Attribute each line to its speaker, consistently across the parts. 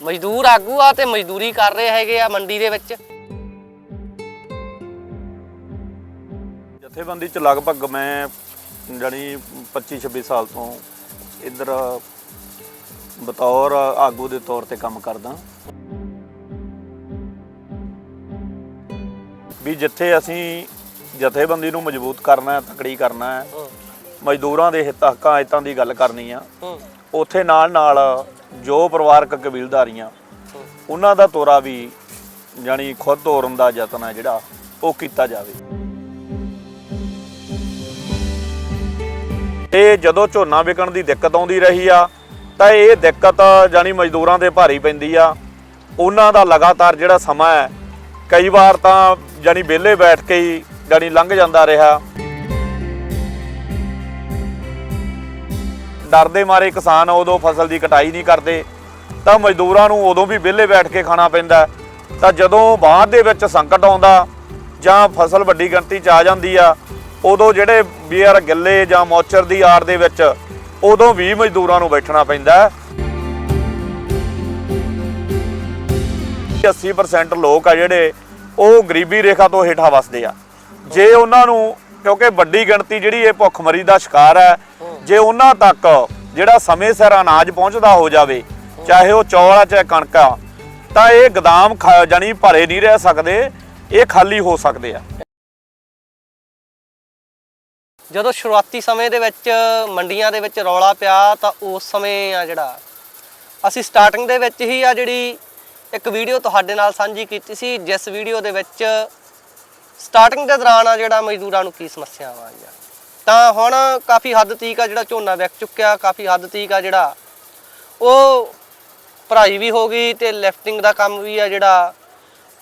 Speaker 1: ਮਜ਼ਦੂਰ ਆਗੂ ਆ ਤੇ ਮਜ਼ਦੂਰੀ ਕਰ ਰਹੇ ਹੈਗੇ ਆ ਮੰਡੀ ਦੇ ਵਿੱਚ।
Speaker 2: ਜਥੇਬੰਦੀ ਚ ਲਗਭਗ ਮੈਂ ਜਾਣੀ 25 26 ਸਾਲ ਤੋਂ ਇੱਧਰ ਬਤੌਰ ਆਗੂ ਦੇ ਤੌਰ ਤੇ ਕੰਮ ਕਰਦਾ। ਵੀ ਜਿੱਥੇ ਅਸੀਂ ਜਥੇਬੰਦੀ ਨੂੰ ਮਜ਼ਬੂਤ ਕਰਨਾ ਹੈ ਤਕੜੀ ਕਰਨਾ ਹੈ ਮਜ਼ਦੂਰਾਂ ਦੇ ਹਿੱਤ ਹੱਕਾਂ ਦੀ ਗੱਲ ਕਰਨੀ ਆ ਉੱਥੇ ਨਾਲ ਨਾਲ ਜੋ ਪਰਿਵਾਰਕ ਕਬੀਲਦਾਰੀਆਂ
Speaker 1: ਹੂੰ।
Speaker 2: ਉਹਨਾਂ ਦਾ ਤੋਰਾ ਵੀ ਜਾਣੀ ਖੁਦ ਤੋਰਨ ਦਾ ਯਤਨ ਹੈ ਜਿਹੜਾ, ਉਹ ਕੀਤਾ ਜਾਵੇ ਇਹ ਜਦੋਂ ਝੋਨਾ ਵਿਕਣ ਦੀ ਦਿੱਕਤ ਆਉਂਦੀ ਰਹੀ ਆ, ਤਾਂ ਇਹ ਦਿੱਕਤ ਜਾਣੀ ਮਜ਼ਦੂਰਾਂ ਦੇ ਭਾਰੀ ਪੈਂਦੀ ਆ ਉਹਨਾਂ ਦਾ ਲਗਾਤਾਰ ਜਿਹੜਾ ਸਮਾਂ ਹੈ, ਕਈ ਵਾਰ ਤਾਂ ਜਾਣੀ ਵਿਹਲੇ ਬੈਠ ਕੇ ਹੀ ਜਾਣੀ ਲੰਘ ਜਾਂਦਾ ਰਿਹਾ ਡਰਦੇ ਮਾਰੇ ਕਿਸਾਨ ਉਦੋਂ ਫਸਲ ਦੀ ਕਟਾਈ ਨਹੀਂ ਕਰਦੇ, ਤਾਂ ਮਜ਼ਦੂਰਾਂ ਨੂੰ ਉਦੋਂ ਵੀ ਵਿਹਲੇ ਬੈਠ ਕੇ ਖਾਣਾ ਪੈਂਦਾ ਤਾਂ ਜਦੋਂ ਬਾਅਦ ਦੇ ਵਿੱਚ ਸੰਕਟ ਆਉਂਦਾ, ਜਾਂ ਫਸਲ ਵੱਡੀ ਗਿਣਤੀ 'ਚ ਆ ਜਾਂਦੀ ਆ, ਉਦੋਂ ਜਿਹੜੇ ਬੀਅਰ ਗੱਲੇ ਜਾਂ ਮੌਚਰ ਦੀ ਆੜ ਦੇ ਵਿੱਚ, ਉਦੋਂ ਵੀ ਮਜ਼ਦੂਰਾਂ ਨੂੰ ਬੈਠਣਾ ਪੈਂਦਾ ਹੈ। 80% ਲੋਕ ਆ ਜਿਹੜੇ, ਉਹ ਗਰੀਬੀ ਰੇਖਾ ਤੋਂ ਹੇਠਾਂ ਵਸਦੇ ਆ ਜੇ ਉਹਨਾਂ ਨੂੰ, ਕਿਉਂਕਿ ਵੱਡੀ ਗਿਣਤੀ ਜਿਹੜੀ ਇਹ ਭੁੱਖਮਰੀ ਦਾ ਸ਼ਿਕਾਰ ਹੈ ਜੇ ਉਹਨਾਂ ਤੱਕ ਜਿਹੜਾ ਸਮੇਂ ਸਿਰ ਅਨਾਜ ਪਹੁੰਚਦਾ ਹੋ ਜਾਵੇ, ਚਾਹੇ ਉਹ ਚੌਲ ਆ, ਚਾਹੇ ਕਣਕ ਆ, ਤਾਂ ਇਹ ਗਦਾਮ ਖਾ- ਜਾਣੀ ਭਰੇ ਨਹੀਂ ਰਹਿ ਸਕਦੇ, ਇਹ ਖਾਲੀ ਹੋ ਸਕਦੇ ਆ।
Speaker 1: ਜਦੋਂ ਸ਼ੁਰੂਆਤੀ ਸਮੇਂ ਦੇ ਵਿੱਚ ਮੰਡੀਆਂ ਦੇ ਵਿੱਚ ਰੌਲਾ ਪਿਆ, ਤਾਂ ਉਸ ਸਮੇਂ ਆ ਜਿਹੜਾ, ਅਸੀਂ ਸਟਾਰਟਿੰਗ ਦੇ ਵਿੱਚ ਹੀ ਆ ਜਿਹੜੀ ਇੱਕ ਵੀਡੀਓ ਤੁਹਾਡੇ ਨਾਲ ਸਾਂਝੀ ਕੀਤੀ ਸੀ, ਜਿਸ ਵੀਡੀਓ ਦੇ ਵਿੱਚ ਸਟਾਰਟਿੰਗ ਦੇ ਦੌਰਾਨ ਆ ਜਿਹੜਾ ਮਜ਼ਦੂਰਾਂ ਨੂੰ ਕੀ ਸਮੱਸਿਆਵਾਂ ਆਈਆਂ। ਤਾਂ ਹੁਣ ਕਾਫੀ ਹੱਦ ਤੀਕ ਆ ਜਿਹੜਾ ਝੋਨਾ ਵਿਕ ਚੁੱਕਿਆ, ਕਾਫੀ ਹੱਦ ਤੀਕ ਆ ਜਿਹੜਾ। ਉਹ ਭਰਾਈ ਵੀ ਹੋ ਗਈ ਤੇ ਲਿਫਟਿੰਗ ਦਾ ਕੰਮ ਵੀ ਆ ਜਿਹੜਾ।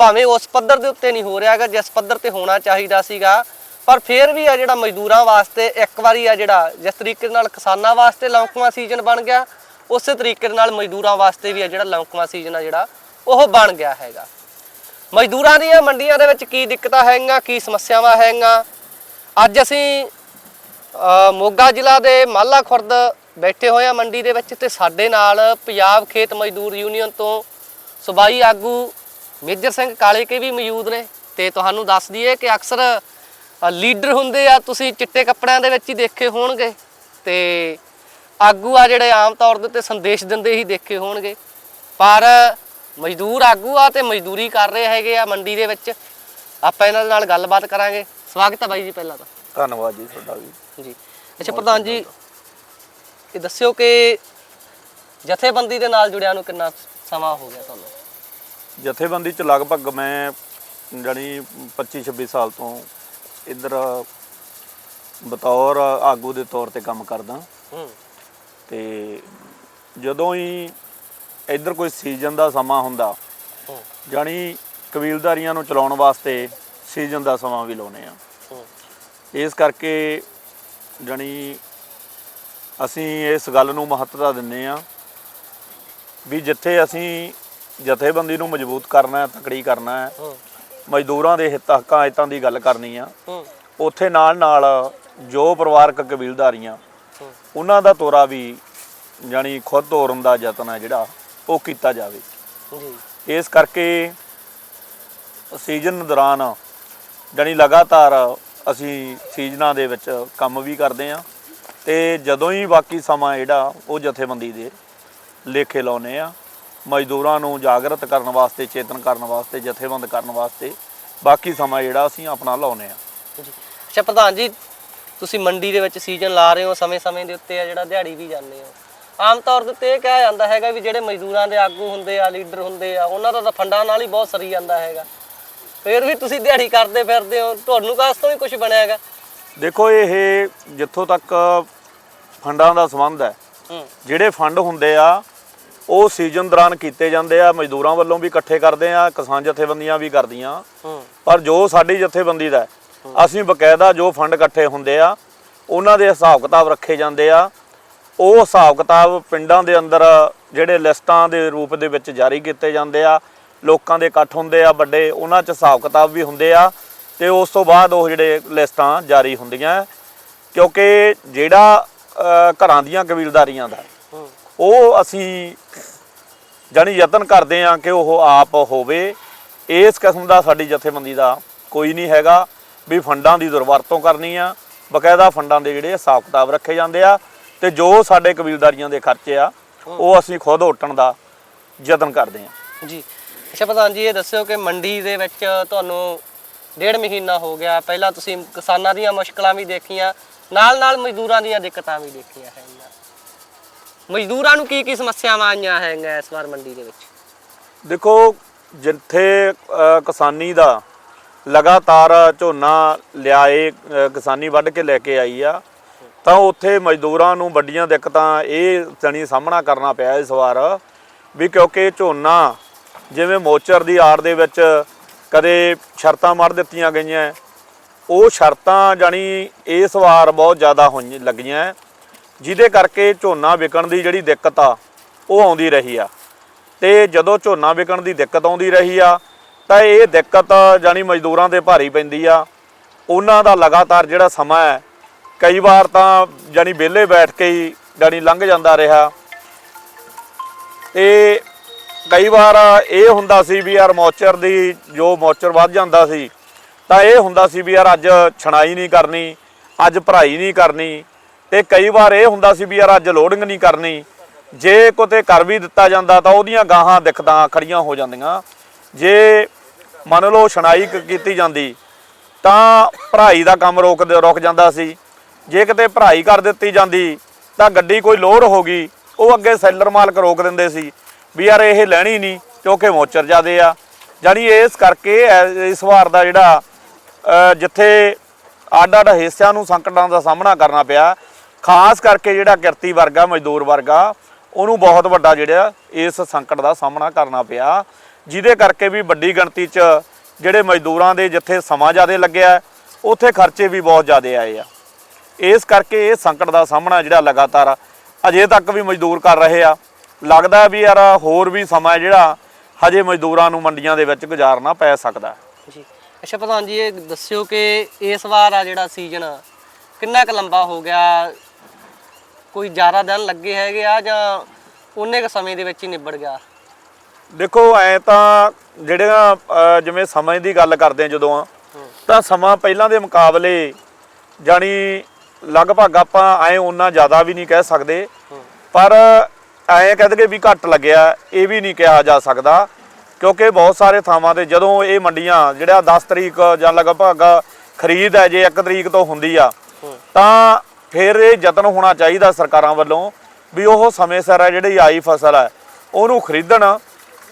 Speaker 1: ਭਾਵੇਂ ਉਸ ਪੱਧਰ ਦੇ ਉੱਤੇ ਨਹੀਂ ਹੋ ਰਿਹਾ ਹੈਗਾ, ਜਿਸ ਪੱਧਰ ਤੇ ਹੋਣਾ ਚਾਹੀਦਾ ਸੀਗਾ, ਪਰ ਫਿਰ ਵੀ ਆ ਜਿਹੜਾ ਮਜ਼ਦੂਰਾਂ ਵਾਸਤੇ ਇੱਕ ਵਾਰੀ ਆ ਜਿਹੜਾ, ਜਿਸ ਤਰੀਕੇ ਨਾਲ ਕਿਸਾਨਾਂ ਵਾਸਤੇ ਲੌਂਕਵਾ ਸੀਜ਼ਨ ਬਣ ਗਿਆ, ਉਸੇ ਤਰੀਕੇ ਦੇ ਨਾਲ ਮਜ਼ਦੂਰਾਂ ਵਾਸਤੇ ਵੀ ਆ ਜਿਹੜਾ ਲੌਂਕਵਾ ਸੀਜ਼ਨ ਆ ਜਿਹੜਾ, ਉਹ ਬਣ ਗਿਆ ਹੈਗਾ। ਮਜ਼ਦੂਰਾਂ ਦੀਆਂ ਮੰਡੀਆਂ ਦੇ ਵਿੱਚ ਕੀ ਦਿੱਕਤਾਂ ਹੈਗੀਆਂ, ਕੀ ਸਮੱਸਿਆਵਾਂ ਹੈਗੀਆਂ? ਅੱਜ ਅਸੀਂ ਮੋਗਾ ਜ਼ਿਲ੍ਹਾ ਦੇ ਮਾਲਾ ਖੁਰਦ ਬੈਠੇ ਹੋਏ ਆ ਮੰਡੀ ਦੇ ਵਿੱਚ ਤੇ ਸਾਡੇ ਨਾਲ ਪੰਜਾਬ ਖੇਤ ਮਜ਼ਦੂਰ ਯੂਨੀਅਨ ਤੋਂ ਸੁਬਾਈ ਆਗੂ ਮੇਜਰ ਸਿੰਘ ਕਾਲੇ ਕੇ ਵੀ ਮੌਜੂਦ ਨੇ ਤੇ ਤੁਹਾਨੂੰ ਦੱਸ ਦਈਏ ਕਿ ਅਕਸਰ ਲੀਡਰ ਹੁੰਦੇ ਆ, ਤੁਸੀਂ ਚਿੱਟੇ ਕੱਪੜਿਆਂ ਦੇ ਵਿੱਚ ਹੀ ਦੇਖੇ ਹੋਣਗੇ ਤੇ ਆਗੂ ਆ ਜਿਹੜੇ ਆਮ ਤੌਰ ਦੇ ਉੱਤੇ ਸੰਦੇਸ਼ ਦਿੰਦੇ ਹੀ ਦੇਖੇ ਹੋਣਗੇ। ਪਰ ਮਜ਼ਦੂਰ ਆਗੂ ਆ ਤੇ ਮਜ਼ਦੂਰੀ ਕਰ ਰਹੇ ਹੈਗੇ ਆ ਮੰਡੀ ਦੇ ਵਿੱਚ। ਆਪਾਂ ਇਹਨਾਂ ਦੇ ਨਾਲ ਗੱਲਬਾਤ ਕਰਾਂਗੇ। ਸਵਾਗਤ ਹੈ ਬਾਈ ਜੀ ਪਹਿਲਾਂ ਤਾਂ।
Speaker 2: ਧੰਨਵਾਦ ਜੀ ਤੁਹਾਡਾ ਵੀ।
Speaker 1: ਜੀ। ਅੱਛਾ ਪ੍ਰਧਾਨ ਜੀ ਇਹ ਦੱਸਿਓ ਕਿ ਜਥੇਬੰਦੀ ਦੇ ਨਾਲ ਜੁੜਿਆ ਨੂੰ ਕਿੰਨਾ ਸਮਾਂ ਹੋ ਗਿਆ ਤੁਹਾਨੂੰ?
Speaker 2: ਜਥੇਬੰਦੀ ਚ ਲਗਭਗ ਮੈਂ ਜਾਣੀ 25 26 ਸਾਲ ਤੋਂ ਇੱਧਰ ਬਤੌਰ ਆਗੂ ਦੇ ਤੌਰ ਤੇ ਕੰਮ ਕਰਦਾ। ਤੇ ਜਦੋਂ ਹੀ ਇੱਧਰ ਕੋਈ ਸੀਜ਼ਨ ਦਾ ਸਮਾਂ ਹੁੰਦਾ ਜਾਣੀ ਕਬੀਲਦਾਰੀਆਂ ਨੂੰ ਚਲਾਉਣ ਵਾਸਤੇ ਸੀਜ਼ਨ ਦਾ ਸਮਾਂ ਵੀ ਲਾਉਨੇ ਆ ਇਸ ਕਰਕੇ ਜਾਣੀ ਅਸੀਂ ਇਸ ਗੱਲ ਨੂੰ ਮਹੱਤਤਾ ਦਿੰਨੇ ਆ ਵੀ ਜਿੱਥੇ ਅਸੀਂ ਜਥੇਬੰਦੀ ਨੂੰ ਮਜ਼ਬੂਤ ਕਰਨਾ ਹੈ ਤਕੜੀ ਕਰਨਾ ਹੈ ਮਜ਼ਦੂਰਾਂ ਦੇ ਹਿੱਤ ਹੱਕਾਂ ਹਿੱਤਾਂ ਦੀ ਗੱਲ ਕਰਨੀ ਆ ਉੱਥੇ ਨਾਲ ਨਾਲ ਜੋ ਪਰਿਵਾਰਕ ਕਬੀਲਦਾਰੀਆਂ ਉਹਨਾਂ ਦਾ ਤੋਰਾ ਵੀ ਜਾਣੀ ਖੁਦ ਤੋਰਨ ਦਾ ਯਤਨ ਹੈ ਜਿਹੜਾ ਉਹ ਕੀਤਾ ਜਾਵੇ।
Speaker 1: ਜੀ।
Speaker 2: ਇਸ ਕਰਕੇ ਸੀਜ਼ਨ ਦੌਰਾਨ ਜਾਣੀ ਲਗਾਤਾਰ ਅਸੀਂ ਸੀਜ਼ਨਾਂ ਦੇ ਵਿੱਚ ਕੰਮ ਵੀ ਕਰਦੇ ਆ ਤੇ ਜਦੋਂ ਹੀ ਬਾਕੀ ਸਮਾਂ ਜਿਹੜਾ ਉਹ ਜਥੇਬੰਦੀ ਦੇ ਲੇਖੇ ਲਾਉਨੇ ਆ ਮਜ਼ਦੂਰਾਂ ਨੂੰ ਜਾਗਰਤ ਕਰਨ ਵਾਸਤੇ, ਚੇਤਨ ਕਰਨ ਵਾਸਤੇ, ਜਥੇਬੰਦ ਕਰਨ ਵਾਸਤੇ ਬਾਕੀ ਸਮਾਂ ਜਿਹੜਾ ਅਸੀਂ ਆਪਣਾ ਲਾਉਨੇ ਆ
Speaker 1: ਜੀ। ਅੱਛਾ, ਪ੍ਰਧਾਨ ਜੀ, ਤੁਸੀਂ ਮੰਡੀ ਦੇ ਵਿੱਚ ਸੀਜ਼ਨ ਲਾ ਰਹੇ ਹੋ, ਸਮੇਂ-ਸਮੇਂ ਦੇ ਉੱਤੇ ਆ ਜਿਹੜਾ ਦਿਹਾੜੀ ਵੀ ਜਾਂਦੇ ਹੋ। ਆਮ ਤੌਰ ਦੇ ਉੱਤੇ ਇਹ ਕਿਹਾ ਜਾਂਦਾ ਹੈਗਾ ਵੀ ਜਿਹੜੇ ਮਜ਼ਦੂਰਾਂ ਦੇ ਆਗੂ ਹੁੰਦੇ ਆ, ਲੀਡਰ ਹੁੰਦੇ ਆ, ਉਹਨਾਂ ਦਾ ਤਾਂ ਫੰਡਾਂ ਨਾਲ ਹੀ ਬਹੁਤ ਸਰੀ ਜਾਂਦਾ ਹੈਗਾ। ਫਿਰ ਵੀ ਤੁਸੀਂ ਦਿਹਾੜੀ ਕਰਦੇ ਫਿਰਦੇ ਹੋ ਤੁਹਾਨੂੰ ਕਾਸ ਤੋਂ ਵੀ ਕੁਝ ਬਣਿਆ ਹੈਗਾ?
Speaker 2: ਦੇਖੋ ਇਹ ਜਿੱਥੋਂ ਤੱਕ ਫੰਡਾਂ ਦਾ ਸੰਬੰਧ ਹੈ ਜਿਹੜੇ ਫੰਡ ਹੁੰਦੇ ਆ ਉਹ ਸੀਜ਼ਨ ਦੌਰਾਨ ਕੀਤੇ ਜਾਂਦੇ ਆ ਮਜ਼ਦੂਰਾਂ ਵੱਲੋਂ ਵੀ ਇਕੱਠੇ ਕਰਦੇ ਆ ਕਿਸਾਨ ਜਥੇਬੰਦੀਆਂ ਵੀ ਕਰਦੀਆਂ। ਪਰ ਜੋ ਸਾਡੀ ਜਥੇਬੰਦੀ ਦਾ ਅਸੀਂ ਬਕਾਇਦਾ ਜੋ ਫੰਡ ਇਕੱਠੇ ਹੁੰਦੇ ਆ ਉਹਨਾਂ ਦੇ ਹਿਸਾਬ ਕਿਤਾਬ ਰੱਖੇ ਜਾਂਦੇ ਆ। ਉਹ ਹਿਸਾਬ ਕਿਤਾਬ ਪਿੰਡਾਂ ਦੇ ਅੰਦਰ ਜਿਹੜੇ ਲਿਸਟਾਂ ਦੇ ਰੂਪ ਦੇ ਵਿੱਚ ਜਾਰੀ ਕੀਤੇ ਜਾਂਦੇ ਆ। ਲੋਕਾਂ ਦੇ ਇਕੱਠ ਹੁੰਦੇ ਆ, ਵੱਡੇ ਉਹਨਾਂ 'ਚ ਹਿਸਾਬ ਕਿਤਾਬ ਵੀ ਹੁੰਦੇ ਆ ਤੇ ਉਸ ਤੋਂ ਬਾਅਦ ਉਹ ਜਿਹੜੇ ਲਿਸਟਾਂ ਜਾਰੀ ਹੁੰਦੀਆਂ ਕਿਉਂਕਿ ਜਿਹੜਾ ਘਰਾਂ ਦੀਆਂ ਕਬੀਲਦਾਰੀਆਂ ਦਾ, ਉਹ ਅਸੀਂ ਜਾਣੀ ਯਤਨ ਕਰਦੇ ਆ ਕਿ ਉਹ ਆਪ ਹੋਵੇ। ਇਸ ਕਿਸਮ ਦਾ ਸਾਡੀ ਜਥੇਬੰਦੀ ਦਾ ਕੋਈ ਨਹੀਂ ਹੈਗਾ ਵੀ ਫੰਡਾਂ ਦੀ ਦੁਰਵਰਤੋਂ ਕਰਨੀ ਆ। ਬਕਾਇਦਾ ਫੰਡਾਂ ਦੇ ਜਿਹੜੇ ਹਿਸਾਬ ਕਿਤਾਬ ਰੱਖੇ ਜਾਂਦੇ ਆ ਤੇ ਜੋ ਸਾਡੇ ਕਬੀਲਦਾਰੀਆਂ ਦੇ ਖਰਚੇ ਆ, ਉਹ ਅਸੀਂ ਖੁਦ ਉੱਟਣ ਦਾ ਯਤਨ ਕਰਦੇ ਆ।
Speaker 1: ਜੀ। ਅੱਛਾ ਪ੍ਰਧਾਨ ਜੀ, ਇਹ ਦੱਸਿਓ ਕਿ ਮੰਡੀ ਦੇ ਵਿੱਚ ਤੁਹਾਨੂੰ ਡੇਢ ਮਹੀਨਾ ਹੋ ਗਿਆ। ਪਹਿਲਾਂ ਤੁਸੀਂ ਕਿਸਾਨਾਂ ਦੀਆਂ ਮੁਸ਼ਕਲਾਂ ਵੀ ਦੇਖੀਆਂ ਨਾਲ ਨਾਲ ਮਜ਼ਦੂਰਾਂ ਦੀਆਂ ਦਿੱਕਤਾਂ ਵੀ ਦੇਖੀਆਂ ਹੈਗੀਆਂ ਮਜ਼ਦੂਰਾਂ ਨੂੰ ਕੀ ਕੀ ਸਮੱਸਿਆਵਾਂ ਆਈਆਂ ਹੈਗੀਆਂ ਇਸ ਵਾਰ ਮੰਡੀ ਦੇ ਵਿੱਚ?
Speaker 2: ਦੇਖੋ, ਜਿੱਥੇ ਕਿਸਾਨੀ ਦਾ ਲਗਾਤਾਰ ਝੋਨਾ ਲਿਆਏ ਕਿਸਾਨੀ ਵੱਢ ਕੇ ਲੈ ਕੇ ਆਈ ਆ, ਤਾਂ ਉੱਥੇ ਮਜ਼ਦੂਰਾਂ ਨੂੰ ਵੱਡੀਆਂ ਦਿੱਕਤਾਂ ਇਹ ਜਣੀ ਸਾਹਮਣਾ ਕਰਨਾ ਪਿਆ ਇਸ ਵਾਰ, ਵੀ ਕਿਉਂਕਿ ਝੋਨਾ ਜਿਵੇਂ ਮੋਚਰ ਦੀ ਆੜ ਦੇ ਵਿੱਚ ਕਦੇ ਸ਼ਰਤਾਂ ਮੜ ਦਿੱਤੀਆਂ ਗਈਆਂ, ਉਹ ਸ਼ਰਤਾਂ ਜਾਣੀ ਇਸ ਵਾਰ ਬਹੁਤ ਜ਼ਿਆਦਾ ਹੋਈਆਂ ਲੱਗੀਆਂ, ਜਿਹਦੇ ਕਰਕੇ ਝੋਨਾ ਵਿਕਣ ਦੀ ਜਿਹੜੀ ਦਿੱਕਤ ਆ, ਉਹ ਆਉਂਦੀ ਰਹੀ ਆ। ਤੇ ਜਦੋਂ ਝੋਨਾ ਵਿਕਣ ਦੀ ਦਿੱਕਤ ਆਉਂਦੀ ਰਹੀ ਆ, ਤਾਂ ਇਹ ਦਿੱਕਤ ਜਾਨੀ ਮਜ਼ਦੂਰਾਂ ਤੇ ਭਾਰੀ ਪੈਂਦੀ ਆ। ਉਹਨਾਂ ਦਾ ਲਗਾਤਾਰ ਜਿਹੜਾ ਸਮਾਂ ਹੈ, ਕਈ ਵਾਰ ਤਾਂ ਜਾਨੀ ਵਿਹਲੇ ਬੈਠ ਕੇ ਹੀ ਜਾਨੀ ਲੰਘ ਜਾਂਦਾ ਰਿਹਾ। ਤੇ ਕਈ ਵਾਰ ਇਹ ਹੁੰਦਾ ਸੀ ਵੀ ਯਾਰ ਮੌਚਰ ਦੀ ਜੋ ਮੌਚਰ ਵੱਧ ਜਾਂਦਾ ਸੀ, ਤਾਂ ਇਹ ਹੁੰਦਾ ਸੀ ਵੀ ਯਾਰ ਅੱਜ ਛਣਾਈ ਨਹੀਂ ਕਰਨੀ, ਅੱਜ ਭਰਾਈ ਨਹੀਂ ਕਰਨੀ, ਤੇ ਕਈ ਵਾਰ ਇਹ ਹੁੰਦਾ ਸੀ ਵੀ ਯਾਰ ਅੱਜ ਲੋਡਿੰਗ ਨਹੀਂ ਕਰਨੀ। ਜੇ ਕੋਤੇ ਕਰ ਵੀ ਦਿੱਤਾ ਜਾਂਦਾ ਤਾਂ ਉਹਦੀਆਂ ਗਾਹਾਂ ਦਿੱਕਤਾਂ ਖੜੀਆਂ ਹੋ ਜਾਂਦੀਆਂ। ਜੇ ਮੰਨ ਲਓ ਛਣਾਈ ਕੀਤੀ ਜਾਂਦੀ, ਤਾਂ ਭਰਾਈ ਦਾ ਕੰਮ ਰੋਕ ਦੇ- ਰੁਕ ਜਾਂਦਾ ਸੀ। ਜੇ ਕਿਤੇ ਭਰਾਈ ਕਰ ਦਿੱਤੀ ਜਾਂਦੀ, ਤਾਂ ਗੱਡੀ ਕੋਈ ਲੋਡ ਹੋ ਗਈ, ਉਹ ਅੱਗੇ ਸੈਲਰ ਮਾਲਕ ਰੋਕ ਦਿੰਦੇ ਸੀ। ਵੀ ਯਾਰ ਇਹ ਲੈਣੀ ਨਹੀਂ ਕਿਉਂਕਿ ਮੋਚਰ ਜਾਦੇ ਆ। ਜਾਨੀ ਇਸ ਕਰਕੇ ਇਸ ਵਾਰ ਦਾ ਜਿਹੜਾ ਜਿੱਥੇ ਅੱਡ ਅੱਡ ਹਿੱਸਿਆਂ ਨੂੰ ਸੰਕਟਾਂ ਦਾ ਸਾਹਮਣਾ ਕਰਨਾ ਪਿਆ, ਖਾਸ ਕਰਕੇ ਜਿਹੜਾ ਕਿਰਤੀ ਵਰਗਾ, ਮਜ਼ਦੂਰ ਵਰਗਾ, ਉਹਨੂੰ ਬਹੁਤ ਵੱਡਾ ਜਿਹੜਾ ਇਸ ਸੰਕਟ ਦਾ ਸਾਹਮਣਾ ਕਰਨਾ ਪਿਆ। ਜਿਹਦੇ ਕਰਕੇ ਵੀ ਵੱਡੀ ਗਿਣਤੀ 'ਚ ਜਿਹੜੇ ਮਜ਼ਦੂਰਾਂ ਦੇ ਜਿੱਥੇ ਸਮਾਂ ਜ਼ਿਆਦਾ ਲੱਗਿਆ, ਉੱਥੇ ਖਰਚੇ ਵੀ ਬਹੁਤ ਜ਼ਿਆਦਾ ਆਏ ਆ। ਇਸ ਕਰਕੇ ਇਹ ਸੰਕਟ ਦਾ ਸਾਹਮਣਾ ਜਿਹੜਾ ਲਗਾਤਾਰ ਅਜੇ ਤੱਕ ਵੀ ਮਜ਼ਦੂਰ ਕਰ ਰਹੇ ਆ। ਲੱਗਦਾ ਵੀ ਯਾਰ ਹੋਰ ਵੀ ਸਮਾਂ ਜਿਹੜਾ ਹਜੇ ਮਜ਼ਦੂਰਾਂ ਨੂੰ ਮੰਡੀਆਂ ਦੇ ਵਿੱਚ ਗੁਜ਼ਾਰਨਾ ਪੈ ਸਕਦਾ।
Speaker 1: ਜੀ। ਅੱਛਾ ਪ੍ਰਧਾਨ ਜੀ ਇਹ ਦੱਸਿਓ ਕਿ ਇਸ ਵਾਰ ਆ ਜਿਹੜਾ ਸੀਜ਼ਨ ਕਿੰਨਾ ਕੁ ਲੰਬਾ ਹੋ ਗਿਆ? ਕੋਈ ਜ਼ਿਆਦਾ ਦਿਨ ਲੱਗੇ ਹੈਗੇ ਆ ਜਾਂ ਉਹਨੇ ਕੁ ਸਮੇਂ ਦੇ ਵਿੱਚ ਹੀ ਨਿਬੜ ਗਿਆ?
Speaker 2: ਦੇਖੋ ਐ ਤਾਂ ਜਿਹੜੀਆਂ ਅ, ਜਿਵੇਂ ਸਮੇਂ ਦੀ ਗੱਲ ਕਰਦੇ ਆ ਜਦੋਂ ਤਾਂ ਸਮਾਂ ਪਹਿਲਾਂ ਦੇ ਮੁਕਾਬਲੇ ਜਾਣੀ ਲਗਭਗ ਆਪਾਂ ਐ ਉਹਨਾਂ ਜ਼ਿਆਦਾ ਵੀ ਨਹੀਂ ਕਹਿ ਸਕਦੇ। ਪਰ ਐ ਕਹਦਗੇ ਵੀ ਘੱਟ ਲੱਗਿਆ, ਇਹ ਵੀ ਨਹੀਂ ਕਿਹਾ ਜਾ ਸਕਦਾ, ਕਿਉਂਕਿ ਬਹੁਤ ਸਾਰੇ ਥਾਵਾਂ ਤੇ ਜਦੋਂ ਇਹ ਮੰਡੀਆਂ ਜਿਹੜਾ 10 ਤਰੀਕ ਜਾਂ ਲਗਭਗ ਖਰੀਦ ਹੈ, ਜੇ 1 ਤਰੀਕ ਤੋਂ ਹੁੰਦੀ ਆ, ਤਾਂ ਫਿਰ ਇਹ ਯਤਨ ਹੋਣਾ ਚਾਹੀਦਾ ਸਰਕਾਰਾਂ ਵੱਲੋਂ ਵੀ ਉਹ ਸਮੇਂ ਸਿਰ ਹੈ ਜਿਹੜੀ ਆਈ ਫਸਲ ਹੈ ਉਹਨੂੰ ਖਰੀਦਣ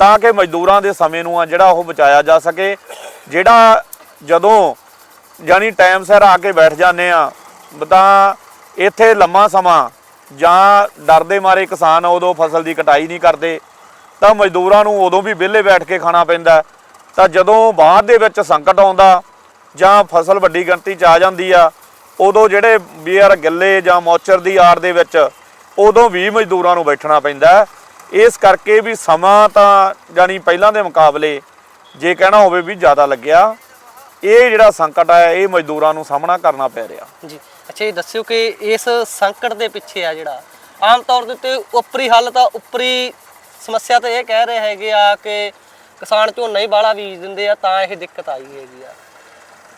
Speaker 2: ਤਾਂ ਕਿ ਮਜ਼ਦੂਰਾਂ ਦੇ ਸਮੇਂ ਨੂੰ ਆ ਜਿਹੜਾ ਉਹ ਬਚਾਇਆ ਜਾ ਸਕੇ। ਜਿਹੜਾ ਜਦੋਂ ਜਾਨੀ ਟਾਈਮ ਸਿਰ ਆ ਕੇ ਬੈਠ ਜਾਂਦੇ ਆ, ਤਾਂ ਇੱਥੇ ਲੰਮਾ ਸਮਾਂ ਜਾਂ ਡਰਦੇ ਮਾਰੇ ਕਿਸਾਨ ਉਦੋਂ ਫਸਲ ਦੀ ਕਟਾਈ ਨਹੀਂ ਕਰਦੇ, ਤਾਂ ਮਜ਼ਦੂਰਾਂ ਨੂੰ ਉਦੋਂ ਵੀ ਵਿਹਲੇ ਬੈਠ ਕੇ ਖਾਣਾ ਪੈਂਦਾ ਤਾਂ ਜਦੋਂ ਬਾਅਦ ਦੇ ਵਿੱਚ ਸੰਕਟ ਆਉਂਦਾ, ਜਾਂ ਫਸਲ ਵੱਡੀ ਗਿਣਤੀ 'ਚ ਆ ਜਾਂਦੀ ਆ, ਉਦੋਂ ਜਿਹੜੇ ਬੀਅਰ ਗੱਲੇ ਜਾਂ ਮੌਚਰ ਦੀ ਆੜ ਦੇ ਵਿੱਚ, ਉਦੋਂ ਵੀ ਮਜ਼ਦੂਰਾਂ ਨੂੰ ਬੈਠਣਾ ਪੈਂਦਾ ਇਸ ਕਰਕੇ ਵੀ ਸਮਾਂ ਤਾਂ ਜਾਨੀ ਪਹਿਲਾਂ ਦੇ ਮੁਕਾਬਲੇ, ਜੇ ਕਹਿਣਾ ਹੋਵੇ ਵੀ ਜ਼ਿਆਦਾ ਲੱਗਿਆ, ਇਹ ਜਿਹੜਾ ਸੰਕਟ ਹੈ ਇਹ ਮਜ਼ਦੂਰਾਂ ਨੂੰ ਸਾਹਮਣਾ ਕਰਨਾ ਪੈ ਰਿਹਾ।
Speaker 1: ਜੀ। ਅੱਛਾ ਇਹ ਦੱਸਿਓ ਕਿ ਇਸ ਸੰਕਟ ਦੇ ਪਿੱਛੇ ਆ ਜਿਹੜਾ ਆਮ ਤੌਰ ਦੇ ਉੱਤੇ ਉੱਪਰੀ ਹੱਲ ਤਾਂ ਉੱਪਰੀ ਸਮੱਸਿਆ ਤਾਂ ਇਹ ਕਹਿ ਰਹੇ ਹੈਗੇ ਆ ਕਿ ਕਿਸਾਨ ਝੋਨਾ ਹੀ ਬਾਹਲਾ ਬੀਜ ਦਿੰਦੇ ਆ ਤਾਂ ਇਹ ਦਿੱਕਤ ਆਈ ਹੈਗੀ ਆ।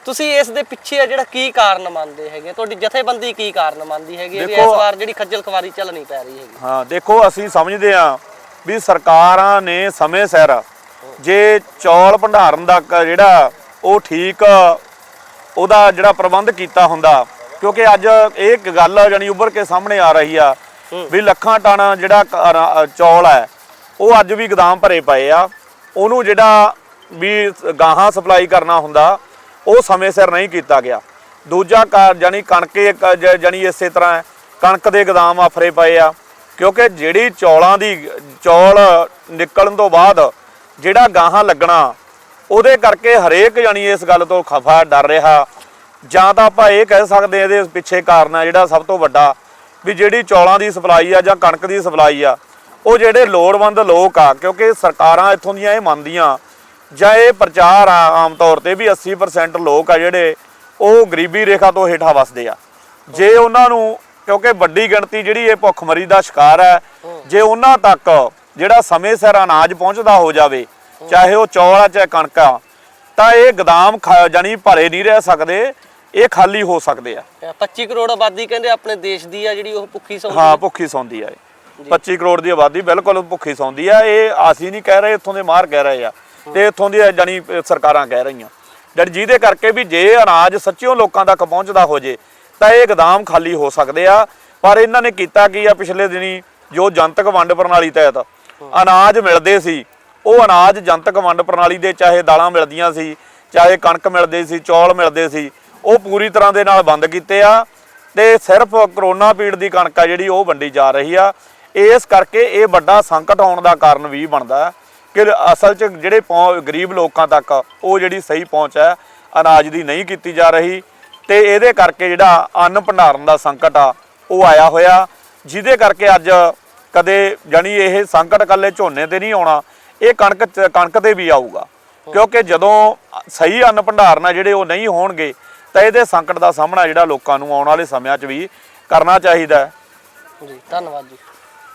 Speaker 1: ਤੁਸੀਂ ਇਸ ਦੇ ਪਿੱਛੇ ਆ ਜਿਹੜਾ ਕੀ ਕਾਰਨ ਮੰਨਦੇ ਹੈਗੇ? ਤੁਹਾਡੀ ਜਥੇਬੰਦੀ ਕੀ ਕਾਰਨ ਮੰਨਦੀ ਹੈਗੀ ਵੀ ਇਸ
Speaker 2: ਦੇਖੋ-
Speaker 1: ਵਾਰ ਜਿਹੜੀ ਖੱਜਲ ਖਵਾਰੀ ਚੱਲਣੀ ਪੈ ਰਹੀ ਹੈਗੀ?
Speaker 2: ਹਾਂ ਦੇਖੋ ਅਸੀਂ ਸਮਝਦੇ ਹਾਂ ਵੀ ਸਰਕਾਰਾਂ ਨੇ ਸਮੇਂ ਸਿਰ ਜੇ ਚੌਲ ਭੰਡਾਰਨ ਦਾ ਕ- ਜਿਹੜਾ ਉਹ ਠੀਕ ਉਹਦਾ ਜਿਹੜਾ ਪ੍ਰਬੰਧ ਕੀਤਾ ਹੁੰਦਾ ਕਿਉਂਕਿ ਅੱਜ ਇਹ ਇੱਕ ਗੱਲ ਜਾਨੀ ਉੱਭਰ ਕੇ ਸਾਹਮਣੇ ਆ ਰਹੀ ਆ ਵੀ ਲੱਖਾਂ ਟਨ ਜਿਹੜਾ ਚੌਲ ਹੈ ਉਹ ਅੱਜ ਵੀ ਗਦਾਮ ਭਰੇ ਪਏ ਆ। ਉਹਨੂੰ ਜਿਹੜਾ ਵੀ ਗਾਹਾਂ ਸਪਲਾਈ ਕਰਨਾ ਹੁੰਦਾ ਉਹ ਸਮੇਂ ਸਿਰ ਨਹੀਂ ਕੀਤਾ ਗਿਆ। ਦੂਜਾ ਜਾਨੀ ਕਣਕੇ ਜਾਨੀ ਇਸੇ ਤਰ੍ਹਾਂ ਕਣਕ ਦੇ ਗਦਾਮ ਆਫਰੇ ਪਏ ਆ। ਕਿਉਂਕਿ ਜਿਹੜੀ ਚੌਲਾਂ ਦੀ ਚੌਲ ਨਿਕਲਣ ਤੋਂ ਬਾਅਦ ਜਿਹੜਾ ਗਾਹਾਂ ਲੱਗਣਾ ਉਹਦੇ ਕਰਕੇ ਹਰੇਕ ਜਾਨੀ ਇਸ ਗੱਲ ਤੋਂ ਖਫਾ ਡਰ ਰਿਹਾ। ਜਾਂ ਤਾਂ ਆਪਾਂ ਇਹ ਕਹਿ ਸਕਦੇ ਹਾਂ ਇਹਦੇ ਪਿੱਛੇ ਕਾਰਨ ਆ ਜਿਹੜਾ ਸਭ ਤੋਂ ਵੱਡਾ, ਵੀ ਜਿਹੜੀ ਚੌਲਾਂ ਦੀ ਸਪਲਾਈ ਆ ਜਾਂ ਕਣਕ ਦੀ ਸਪਲਾਈ ਆ, ਉਹ ਜਿਹੜੇ ਲੋੜਵੰਦ ਲੋਕ ਆ, ਕਿਉਂਕਿ ਸਰਕਾਰਾਂ ਇੱਥੋਂ ਦੀਆਂ ਇਹ ਮੰਨਦੀਆਂ, ਜਾਂ ਇਹ ਪ੍ਰਚਾਰ ਆ ਆਮ ਤੌਰ ਤੇ ਵੀ 80% ਲੋਕ ਆ ਜਿਹੜੇ ਉਹ ਗਰੀਬੀ ਰੇਖਾ ਤੋਂ ਹੇਠਾਂ ਵਸਦੇ ਆ। ਜੇ ਉਹਨਾਂ ਨੂੰ, ਕਿਉਂਕਿ ਵੱਡੀ ਗਿਣਤੀ ਜਿਹੜੀ ਇਹ ਭੁੱਖਮਰੀ ਦਾ ਸ਼ਿਕਾਰ ਹੈ, ਜੇ ਉਹਨਾਂ ਤੱਕ ਜਿਹੜਾ ਸਮੇਂ ਸਿਰ ਅਨਾਜ ਪਹੁੰਚਦਾ ਹੋ ਜਾਵੇ, ਚਾਹੇ ਉਹ ਚੌਲ ਆ, ਚਾਹੇ ਕਣਕ ਆ, ਤਾਂ ਇਹ ਗਦਾਮ ਖਾ- ਜਾਣੀ ਭਰੇ ਨਹੀਂ ਰਹਿ ਸਕਦੇ ਇਹ ਖਾਲੀ ਹੋ ਸਕਦੇ ਆ।
Speaker 1: 25 ਕਰੋੜ ਆਬਾਦੀ ਕਹਿੰਦੇ ਆਪਣੇ ਦੇਸ਼ ਦੀ ਆ ਜਿਹੜੀ ਉਹ ਭੁੱਖੀ ਸੌਂਦੀ
Speaker 2: ਹਾਂ ਭੁੱਖੀ ਸੌਂਦੀ ਆ ਇਹ। 25 ਕਰੋੜ ਦੀ ਆਬਾਦੀ ਬਿਲਕੁਲ ਭੁੱਖੀ ਸੌਂਦੀ ਆ। ਇਹ ਅਸੀਂ ਨਹੀਂ ਕਹਿ ਰਹੇ ਇੱਥੋਂ ਦੇ ਮਾਹਰ ਕਹਿ ਰਹੇ ਆ। ਤੇ ਇੱਥੋਂ ਦੀ ਜਾਨੀ ਸਰਕਾਰਾਂ ਕਹਿ ਰਹੀਆਂ। ਜਦ ਜਿਹਦੇ ਕਰਕੇ ਵੀ ਜੇ ਅਨਾਜ ਸੱਚਿਓ ਲੋਕਾਂ ਤੱਕ ਪਹੁੰਚਦਾ ਹੋ ਜੇ ਤਾਂ ਇਹ ਗਦਾਮ ਖਾਲੀ ਹੋ ਸਕਦੇ ਆ। ਪਰ ਇਹਨਾਂ ਨੇ ਕੀਤਾ ਕੀ ਆ ਪਿਛਲੇ ਦਿਨੀ ਜੋ ਜਨਤਕ ਵੰਡ ਪ੍ਰਣਾਲੀ ਤਹਿਤ ਅਨਾਜ ਮਿਲਦੇ ਸੀ ਉਹ ਅਨਾਜ ਜਨਤਕ ਵੰਡ ਪ੍ਰਣਾਲੀ ਦੇ ਚਾਹੇ ਦਾਲਾਂ ਮਿਲਦੀਆਂ ਸੀ ਚਾਹੇ ਕਣਕ ਮਿਲਦੇ ਸੀ ਚੌਲ ਮਿਲਦੇ ਸੀ ਉਹ ਪੂਰੀ ਤਰ੍ਹਾਂ ਦੇ ਨਾਲ ਬੰਦ ਕੀਤੇ ਆ ਤੇ ਸਿਰਫ ਕਰੋਨਾ ਪੀੜ ਦੀ ਕਣਕ ਆ ਜਿਹੜੀ ਉਹ ਵੰਡੀ ਜਾ ਰਹੀ ਆ। ਇਸ ਕਰਕੇ ਇਹ ਵੱਡਾ ਸੰਕਟ ਆਉਣ ਦਾ ਕਾਰਨ ਵੀ ਬਣਦਾ ਕਿ ਅਸਲ 'ਚ ਜਿਹੜੇ ਗਰੀਬ ਲੋਕਾਂ ਤੱਕ ਉਹ ਜਿਹੜੀ ਸਹੀ ਪਹੁੰਚ ਹੈ ਅਨਾਜ ਦੀ ਨਹੀਂ ਕੀਤੀ ਜਾ ਰਹੀ ਤੇ ਇਹਦੇ ਕਰਕੇ ਜਿਹੜਾ ਅੰਨ ਭੰਡਾਰਨ ਦਾ ਸੰਕਟ ਆ ਉਹ ਆਇਆ ਹੋਇਆ। ਜਿਹਦੇ ਕਰਕੇ ਅੱਜ ਕਦੇ ਜਾਣੀ ਇਹ ਸੰਕਟ ਕੱਲੇ ਝੋਨੇ ਤੇ ਨਹੀਂ ਆਉਣਾ ਇਹ ਕਣਕ ਕਣਕ ਤੇ ਵੀ ਆਊਗਾ। ਕਿਉਂਕਿ ਜਦੋਂ ਸਹੀ ਅੰਨ ਭੰਡਾਰਨ ਆ ਜਿਹੜੇ ਉਹ ਨਹੀਂ ਹੋਣਗੇ ਤਾਂ ਇਹਦੇ ਸੰਕਟ ਦਾ ਸਾਹਮਣਾ ਜਿਹੜਾ ਲੋਕਾਂ ਨੂੰ ਆਉਣ ਵਾਲੇ ਸਮਿਆਂ 'ਚ ਵੀ ਕਰਨਾ ਚਾਹੀਦਾ ਹੈ।
Speaker 1: ਜੀ ਧੰਨਵਾਦ ਜੀ।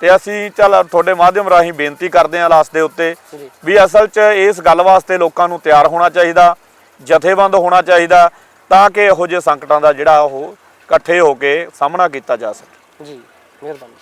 Speaker 2: ਤੇ ਅਸੀਂ ਚੱਲ ਤੁਹਾਡੇ ਮਾਧਿਅਮ ਰਾਹੀਂ ਬੇਨਤੀ ਕਰਦੇ ਹਾਂ ਲਾਸਟ ਦੇ ਉੱਤੇ
Speaker 1: ਜੀ।
Speaker 2: ਵੀ ਅਸਲ 'ਚ ਇਸ ਗੱਲ ਵਾਸਤੇ ਲੋਕਾਂ ਨੂੰ ਤਿਆਰ ਹੋਣਾ ਚਾਹੀਦਾ ਜਥੇਬੰਦ ਹੋਣਾ ਚਾਹੀਦਾ ਤਾਂ ਕਿ ਇਹੋ ਜਿਹੇ ਸੰਕਟਾਂ ਦਾ ਜਿਹੜਾ ਉਹ ਇਕੱਠੇ ਹੋ ਕੇ ਸਾਹਮਣਾ ਕੀਤਾ ਜਾ ਸਕੇ।
Speaker 1: ਜੀ ਮਿਹਰਬਾਨੀ